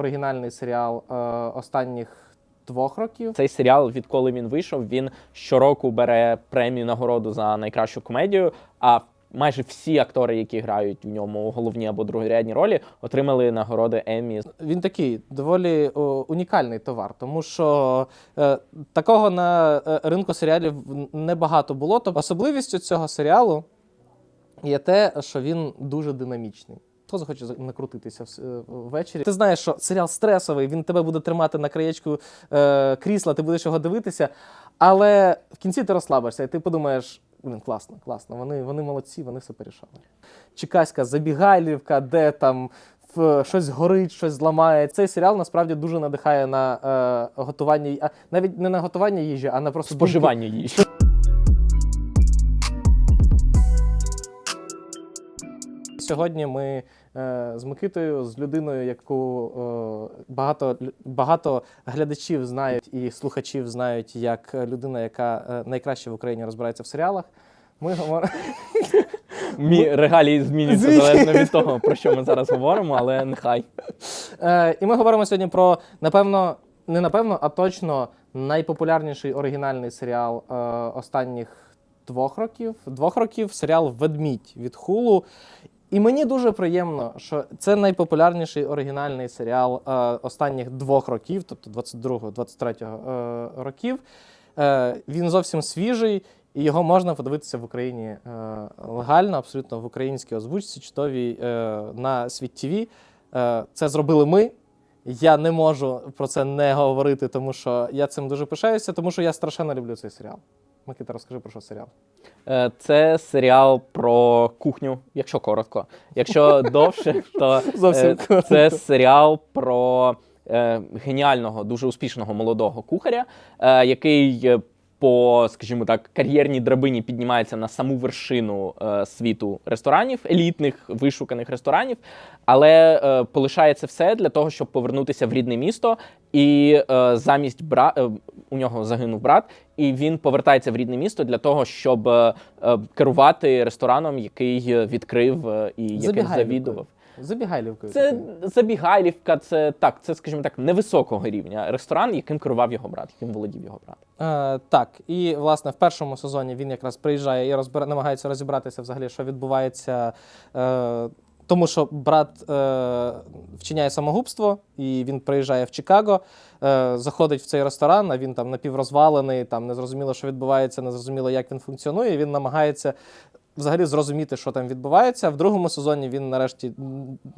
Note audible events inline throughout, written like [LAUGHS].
оригінальний серіал е, останніх двох років. Цей серіал, відколи він вийшов, він щороку бере премію нагороду за найкращу комедію. А майже всі актори, які грають в ньому головні або другорядні ролі, отримали нагороди Еммі. Він такий доволі о, унікальний товар, тому що е, такого на е, ринку серіалів небагато було. Тобто особливістю цього серіалу є те, що він дуже динамічний. Хто захоче накрутитися е, ввечері? Ти знаєш, що серіал стресовий, він тебе буде тримати на краєчку е, крісла, ти будеш його дивитися, але в кінці ти розслабишся, і ти подумаєш. Блін, класно, класно. Вони, вони молодці, вони все порішали. Чекаська забігайлівка, де там в, щось горить, щось зламає. Цей серіал насправді дуже надихає на е, готування, навіть не на готування їжі, а на просто. Споживання їжі. Сьогодні ми е, з Микитою, з людиною, яку е, багато, багато глядачів знають і слухачів знають як людина, яка е, найкраще в Україні розбирається в серіалах. Ми говоримо. [LAUGHS] Мі регалії змінюються Змінюються. залежно від того, про що ми зараз говоримо, але нехай. Е, і ми говоримо сьогодні про, напевно, не напевно, а точно найпопулярніший оригінальний серіал е, останніх двох років. Двох років серіал Ведмідь від Хулу. І мені дуже приємно, що це найпопулярніший оригінальний серіал е, останніх двох років, тобто 22-23 е, років. Е, він зовсім свіжий, і його можна подивитися в Україні е, легально, абсолютно в українській озвучці, чудовій е, на світ ТВ. Е, це зробили ми. Я не можу про це не говорити, тому що я цим дуже пишаюся, тому що я страшенно люблю цей серіал. Микита, розкажи про що серіал. Е, Це серіал про кухню, якщо коротко. Якщо довше, [LAUGHS] то е, це серіал про е, геніального, дуже успішного молодого кухаря, який по, скажімо так, кар'єрній драбині піднімається на саму вершину е, світу ресторанів, елітних вишуканих ресторанів, але е, полишає це все для того, щоб повернутися в рідне місто. І е, замість бра... е, у нього загинув брат, і він повертається в рідне місто для того, щоб е, е, керувати рестораном, який е, відкрив е, і яким завідував. Забігайлівкою. Це забігайлівка, це так, це, скажімо так, невисокого рівня ресторан, яким керував його брат, яким володів його брат. Е, так, і власне в першому сезоні він якраз приїжджає і розбира... намагається розібратися взагалі, що відбувається. Е, тому що брат е, вчиняє самогубство, і він приїжджає в Чикаго, е, заходить в цей ресторан, а він там напіврозвалений, там незрозуміло, що відбувається, незрозуміло, як він функціонує. і Він намагається взагалі зрозуміти, що там відбувається. В другому сезоні він нарешті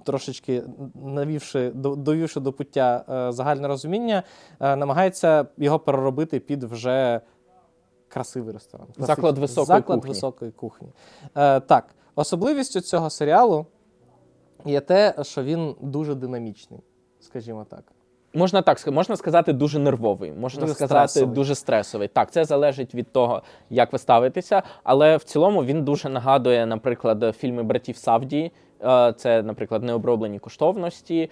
трошечки навівши, довівши до пуття е, загальне розуміння, е, намагається його переробити під вже красивий ресторан. Заклад високої Заклад кухні. високої кухні. Е, так, особливістю цього серіалу є те, що він дуже динамічний, скажімо так. Можна так можна сказати, дуже нервовий, можна Дуже сказати, стресовий. дуже стресовий. Так, це залежить від того, як ви ставитеся. Але в цілому він дуже нагадує, наприклад, фільми братів Савді. Е, Це, наприклад, необроблені коштовності, е,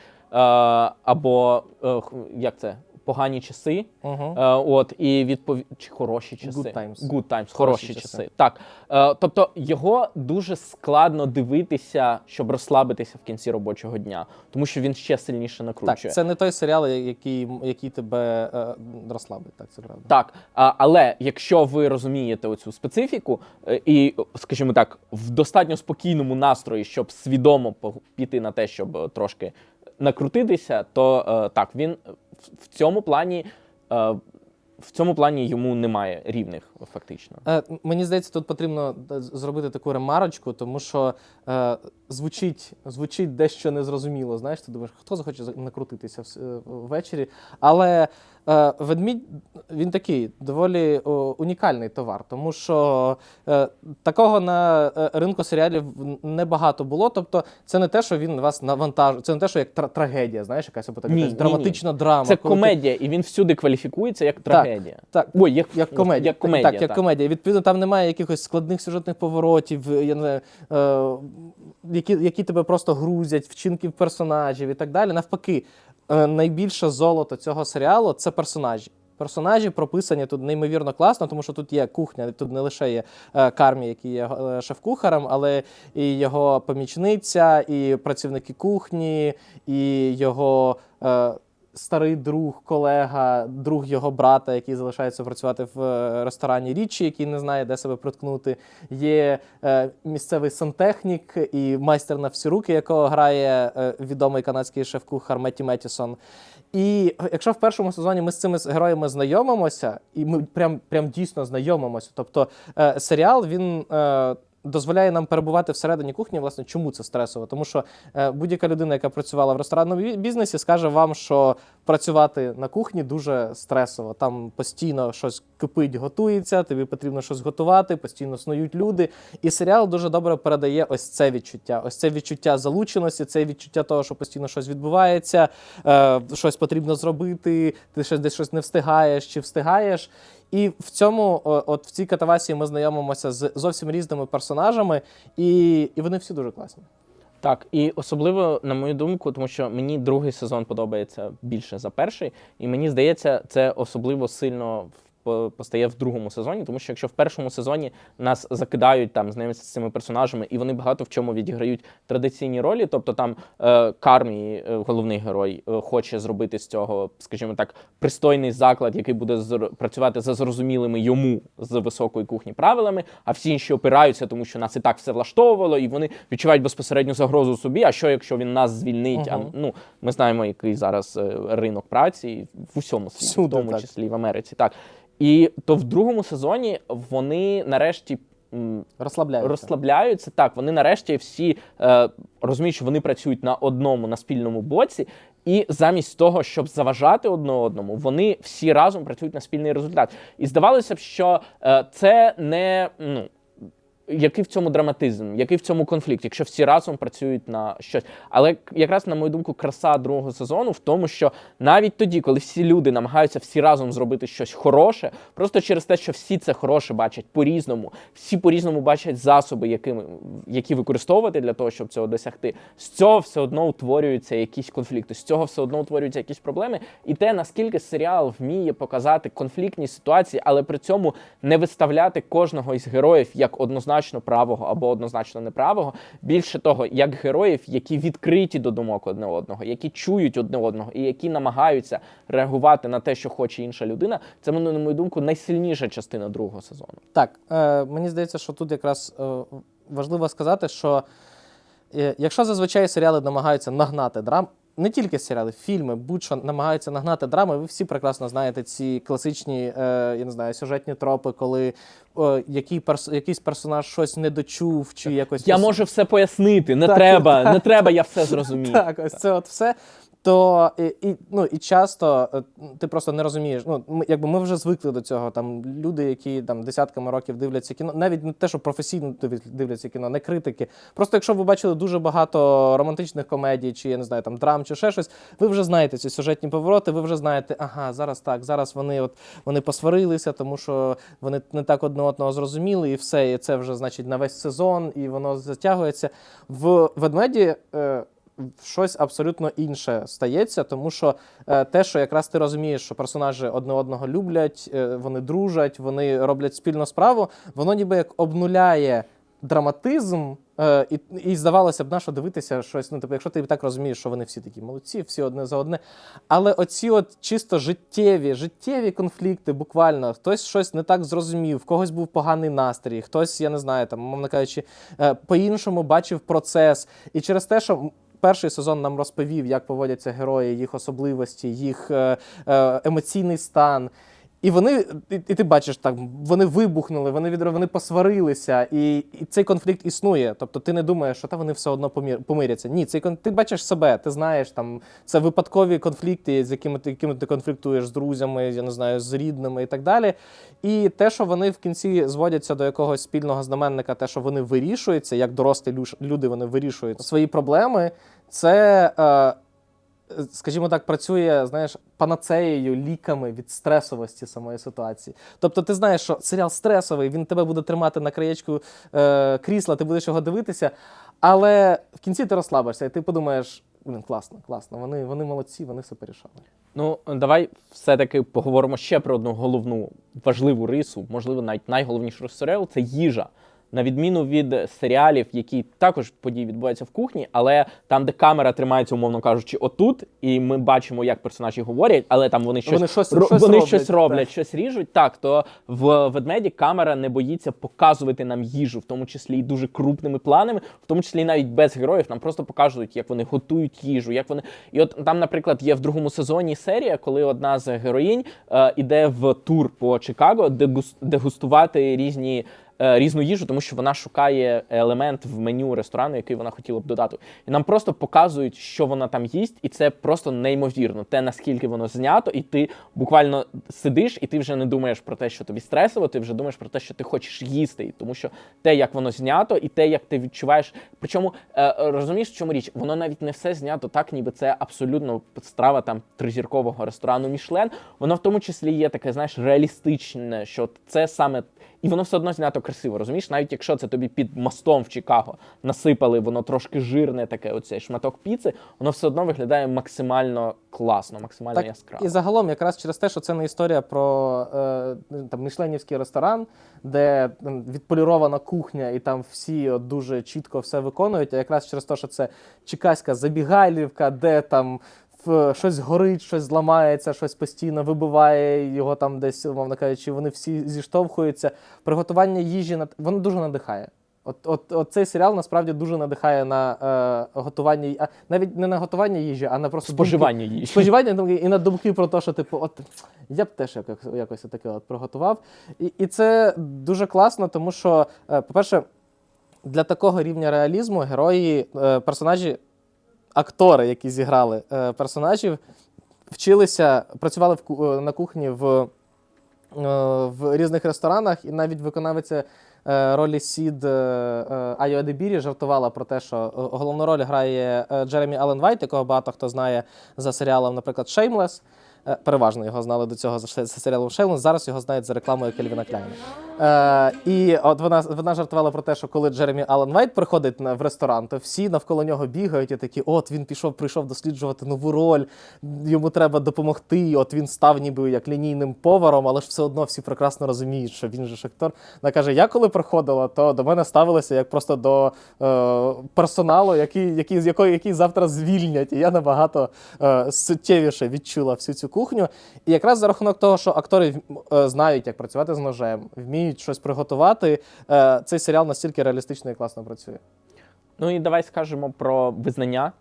або е, як це? Погані часи. Угу. Е, от, і відповідь чи хороші часи. Good times. Good times, хороші, Хороші часи. часи. Так. Е, тобто його дуже складно дивитися, щоб розслабитися в кінці робочого дня, тому що він ще сильніше накручує. Так, це не той серіал, який, який тебе е, розслабить, так це правда. Так, а, але якщо ви розумієте оцю специфіку, е, і, скажімо так, в достатньо спокійному настрої, щоб свідомо піти на те, щоб е, трошки накрутитися, то е, так, він в, цьому плані. В цьому плані йому немає рівних, фактично. Е, мені здається, тут потрібно е, зробити таку ремарочку, тому що е, звучить, звучить дещо незрозуміло. Знаєш, ти думаєш, хто захоче накрутитися е, ввечері. Але е, ведмідь він такий доволі о, унікальний товар, тому що е, такого на е, ринку серіалів небагато було. Тобто, це не те, що він вас навантажує, це не те, що як трагедія, знаєш, якась або така Ні, якась ні, драматична драма. Це коли ти- комедія, і він всюди кваліфікується як трагедія. Так, Ой, як, як комедія. Як комедія так, як комедія. Відповідно, там немає якихось складних сюжетних поворотів, я не знаю, е, які, які тебе просто грузять, вчинків персонажів і так далі. Навпаки, е, найбільше золото цього серіалу це персонажі. Персонажі прописані тут неймовірно класно, тому що тут є кухня, тут не лише є е, Кармі, який є е, шеф-кухарем, але і його помічниця, і працівники кухні, і його е, старий друг, колега, друг його брата, який залишається працювати в е, ресторані Річі, який не знає, де себе приткнути. Є е, місцевий сантехнік і майстер на всі руки, якого грає е, відомий канадський шеф-кухар Метті Меттісон. І якщо в першому сезоні ми з цими героями знайомимося, і ми прям, прям дійсно знайомимося, тобто серіал він. Дозволяє нам перебувати всередині кухні. Власне, чому це стресово? Тому що е, будь-яка людина, яка працювала в ресторанному бізнесі, скаже вам, що працювати на кухні дуже стресово. Там постійно щось кипить, готується, тобі потрібно щось готувати, постійно снують люди. І серіал дуже добре передає ось це відчуття. Ось це відчуття залученості, це відчуття того, що постійно щось відбувається, е, щось потрібно зробити, ти щось десь щось не встигаєш чи встигаєш. І в цьому, от в цій катавасії, ми знайомимося з зовсім різними персонажами, і, і вони всі дуже класні. Так, і особливо, на мою думку, тому що мені другий сезон подобається більше за перший, і мені здається, це особливо сильно постає в другому сезоні, тому що якщо в першому сезоні нас закидають там знайомитися з цими персонажами, і вони багато в чому відіграють традиційні ролі, тобто там е, Кармі, е, головний герой, е, хоче зробити з цього, скажімо так, пристойний заклад, який буде зр- працювати за зрозумілими йому з високої кухні правилами, а всі інші опираються, тому що нас і так все влаштовувало, і вони відчувають безпосередню загрозу собі. А що якщо він нас звільнить? А ну ми знаємо, який зараз е, ринок праці в усьому світі, Всюди, в тому так. числі в Америці. Так і то в другому сезоні вони нарешті. Розслабляються. Розслабляються так. Вони нарешті всі е, розуміють, що вони працюють на одному на спільному боці, і замість того, щоб заважати одне одному, вони всі разом працюють на спільний результат. І здавалося б, що е, це не ну. Який в цьому драматизм, який в цьому конфлікт, якщо всі разом працюють на щось. Але якраз, на мою думку, краса другого сезону в тому, що навіть тоді, коли всі люди намагаються всі разом зробити щось хороше, просто через те, що всі це хороше бачать по-різному, всі по-різному бачать засоби, якими, які використовувати для того, щоб цього досягти, з цього все одно утворюються якісь конфлікти, з цього все одно утворюються якісь проблеми. І те, наскільки серіал вміє показати конфліктні ситуації, але при цьому не виставляти кожного із героїв як однозначно правого або однозначно неправого. Більше того, як героїв, які відкриті до думок одне одного, які чують одне одного і які намагаються реагувати на те, що хоче інша людина, це на мою думку найсильніша частина другого сезону. Так, е, мені здається, що тут якраз е, важливо сказати, що е, якщо зазвичай серіали намагаються нагнати драм, не тільки серіали, фільми, будь-що намагаються нагнати драми, ви всі прекрасно знаєте ці класичні, е, я не знаю, сюжетні тропи, коли е, який перс, якийсь персонаж щось не дочув, чи якось Я можу все пояснити. Не Так, треба, так, не [LAUGHS] треба, я все зрозумів. Так, ось це от все. То і, і, ну, і часто е, ти просто не розумієш. Ну, ми, якби ми вже звикли до цього. Там люди, які там десятками років дивляться кіно, навіть не те, що професійно дивляться кіно, не критики. Просто якщо ви бачили дуже багато романтичних комедій, чи я не знаю, там драм, чи ще щось, ви вже знаєте ці сюжетні повороти, ви вже знаєте, ага, зараз так, зараз вони от вони посварилися, тому що вони не так одне одного зрозуміли, і все, і це вже значить на весь сезон, і воно затягується. В ведмеді. Е, щось абсолютно інше стається, тому що е, те, що якраз ти розумієш, що персонажі одне одного люблять, е, вони дружать, вони роблять спільну справу, воно ніби як обнуляє драматизм, е, і, і здавалося б, на що дивитися щось. Ну, типу, якщо ти так розумієш, що вони всі такі молодці, всі одне за одне. Але оці от чисто життєві, життєві конфлікти, буквально, хтось щось не так зрозумів, в когось був поганий настрій, хтось, я не знаю, там, мовно кажучи, по-іншому бачив процес. І через те, що. Перший сезон нам розповів, як поводяться герої, їх особливості, їх е, е, емоційний стан. І вони, і, і ти бачиш, так, вони вибухнули, вони від вони посварилися, і, і цей конфлікт існує. Тобто ти не думаєш, що та вони все одно помір, помиряться. Ні, цей ти бачиш себе, ти знаєш, там це випадкові конфлікти, з якими ти, якими ти конфліктуєш з друзями, я не знаю, з рідними і так далі. І те, що вони в кінці зводяться до якогось спільного знаменника, те, що вони вирішуються, як дорослі люди, вони вирішують свої проблеми, це. Е, скажімо так, працює, знаєш, панацеєю, ліками від стресовості самої ситуації. Тобто, ти знаєш, що серіал стресовий, він тебе буде тримати на краєчку е, крісла, ти будеш його дивитися, але в кінці ти розслабишся, і ти подумаєш. Блін, класно, класно. Вони, вони молодці, вони все порішали. Ну, давай все-таки поговоримо ще про одну головну важливу рису, можливо, навіть найголовнішу серіалу це їжа. На відміну від серіалів, які також події відбуваються в кухні, але там, де камера тримається, умовно кажучи, отут, і ми бачимо, як персонажі говорять, але там вони щось Вони щось- ро- щось вони роблять, щось роблять, так. щось ріжуть. Так, то в ведмеді камера не боїться показувати нам їжу, в тому числі і дуже крупними планами, в тому числі і навіть без героїв. Нам просто показують, як вони готують їжу, як вони. І от там, наприклад, є в другому сезоні серія, коли одна з героїнь е, іде в тур по Чикаго, дегус- дегустувати різні. Е, Різну їжу, тому що вона шукає елемент в меню ресторану, який вона хотіла б додати. І нам просто показують, що вона там їсть, і це просто неймовірно. Те наскільки воно знято, і ти буквально сидиш, і ти вже не думаєш про те, що тобі стресово, ти вже думаєш про те, що ти хочеш їсти. Тому що те, як воно знято, і те, як ти відчуваєш. Причому е, розумієш, в чому річ? Воно навіть не все знято так, ніби це абсолютно страва там тризіркового ресторану Мішлен. Воно в тому числі є таке, знаєш, реалістичне, що це саме. І воно все одно знято красиво, розумієш? Навіть якщо це тобі під мостом в Чикаго насипали, воно трошки жирне, таке оцей шматок піци, воно все одно виглядає максимально класно, максимально яскраво. І загалом, якраз через те, що це не історія про е, там мішленівський ресторан, де відполірована кухня, і там всі от, дуже чітко все виконують. А якраз через те, що це чекаська забігайлівка, де там. Щось горить, щось зламається, щось постійно вибиває його там десь, умовно кажучи, вони всі зіштовхуються. Приготування їжі воно дуже надихає. От, от, от цей серіал насправді дуже надихає на е, готування, а навіть не на готування їжі, а на просто думки- їжі. споживання думки і на думки про те, що типу, от я б теж якось, якось таке от приготував. І, і це дуже класно, тому що, е, по-перше, для такого рівня реалізму герої, е, персонажі, актори, які зіграли е, персонажів, вчилися, працювали в, е, на кухні в, е, в різних ресторанах, і навіть виконавиця ролі Сід Айо Адебірі жартувала про те, що головну роль грає Джеремі Аллен Вайт, якого багато хто знає за серіалом, наприклад. Е, Переважно його знали до цього за серіалом Shameless, зараз його знають за рекламою Кельвіна Кляйна. Е, і от вона, вона жартувала про те, що коли Джеремі Аллен Вайт приходить в ресторан, то всі навколо нього бігають і такі: от він пішов, прийшов досліджувати нову роль, йому треба допомогти. От він став ніби як лінійним поваром, але ж все одно всі прекрасно розуміють, що він же ж актор. Вона каже: я коли приходила, то до мене ставилися як просто до е, персоналу, який, який, якої, який завтра звільнять. І я набагато е, суттєвіше відчула всю цю кухню. І якраз за рахунок того, що актори е, знають, як працювати з ножем, вміють щось приготувати, е, цей серіал настільки реалістично і класно працює. Ну і давай скажемо про визнання.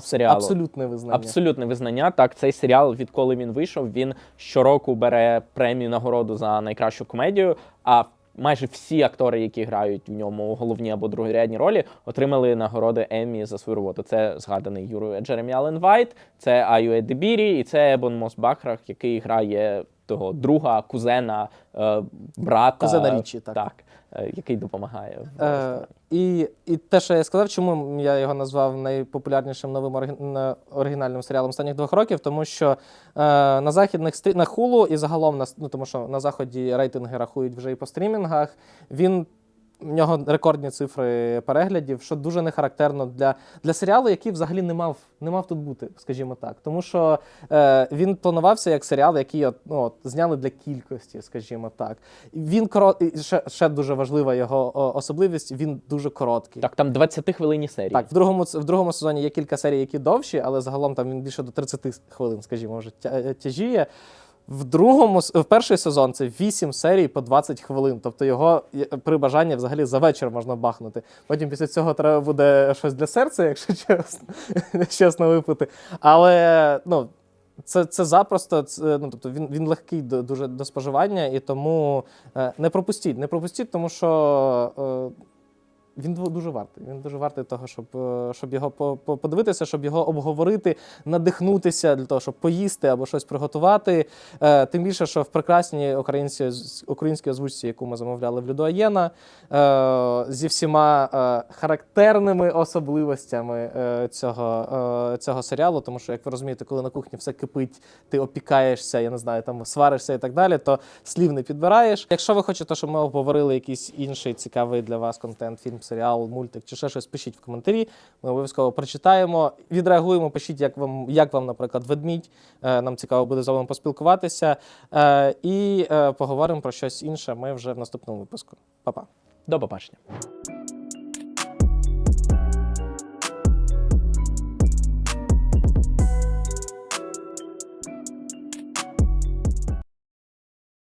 Серіалу. Абсолютне визнання. Абсолютне визнання. Так, цей серіал, відколи він вийшов, він щороку бере премію нагороду за найкращу комедію. А майже всі актори, які грають в ньому головні або другорядні ролі, отримали нагороди Еммі за свою роботу. Це згаданий Юрою Джеремі Аллен Вайт, це Аю Едебірі і це Ебон Мос Бахрах, який грає того друга, кузена, е, брата. Кузена Річі, так. так е, який допомагає. Е, і, і те, що я сказав, чому я його назвав найпопулярнішим новим оригінальним серіалом останніх двох років, тому що е, на західних стрі... на хулу і загалом на ну, тому що на заході рейтинги рахують вже і по стрімінгах. Він в нього рекордні цифри переглядів, що дуже не характерно для, для серіалу, який взагалі не мав, не мав тут бути, скажімо так. Тому що е, він планувався як серіал, який от, ну, от, зняли для кількості, скажімо так. Він коро... і ще, ще дуже важлива його о, особливість. Він дуже короткий. Так, там 20 хвилинні серії. Так, в другому в другому сезоні є кілька серій, які довші, але загалом там він більше до 30 хвилин, скажімо, вже тяжіє. В другому в перший сезон це 8 серій по 20 хвилин. Тобто його при бажанні взагалі за вечір можна бахнути. Потім після цього треба буде щось для серця, [LAUGHS] якщо чесно, чесно випити. Але ну. Це, це запросто, це, ну, тобто він, він легкий до, дуже до споживання, і тому е, не пропустіть. Не пропустіть, тому що е, він дуже вартий. Він дуже вартий того, щоб, е, щоб його по- по- подивитися, щоб його обговорити, надихнутися для того, щоб поїсти або щось приготувати. Е, Тим більше, що в прекрасній українській, українській озвучці, яку ми замовляли в Людоаєна, е, зі всіма характерними особливостями цього, цього серіалу, тому що, як ви розумієте, коли на кухні все кипить, ти опікаєшся, я не знаю, там сваришся і так далі, то слів не підбираєш. Якщо ви хочете, щоб ми обговорили якийсь інший цікавий для вас контент, фільм, серіал, мультик чи ще щось, пишіть в коментарі. Ми обов'язково прочитаємо, відреагуємо, пишіть, як вам, як вам, наприклад, ведмідь. Е, Нам цікаво буде з вами поспілкуватися. Е, І е, поговоримо про щось інше. Ми вже в наступному випуску. Па-па. До побачення.